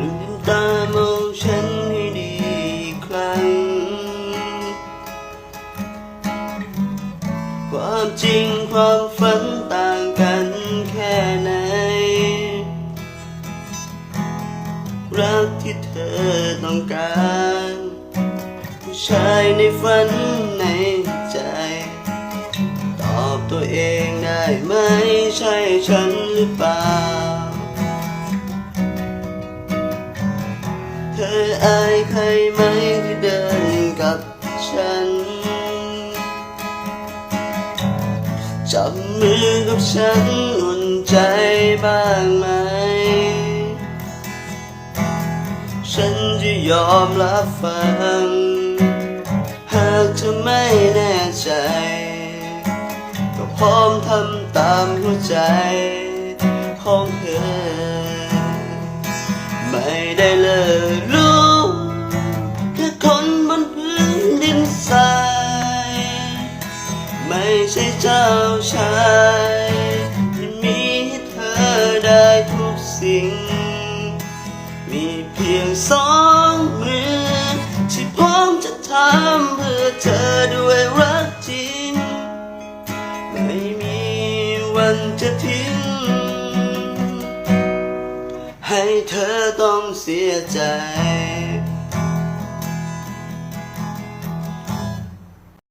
ลืมตามองฉันให้ดีอีกครั้ง ความจริงความฝันต่างกันแค่ไหน รักที่เธอต้องการผู้ชายในฝันในใจ ตอบตัวเองได้ไหมใช่ฉันหรือเปล่า เธออายใครไหมที่เดินกับฉัน จับมือกับฉันอุ่นใจบ้างไหม ฉันจะยอมรับฟัง หากเธอไม่แน่ใจ ก็พร้อมทำตามหัวใจของเธอ ได้เลยรู้แค่คนบนพื้นดินทรายไม่ใช่เจ้าชายที่มีให้เธอได้ทุกสิ่ง มีเพียงสองมือที่พร้อมจะทำเพื่อเธอด้วยรักจริง ไม่มีวันจะทิ้ง ให้เธอต้องเสียใจ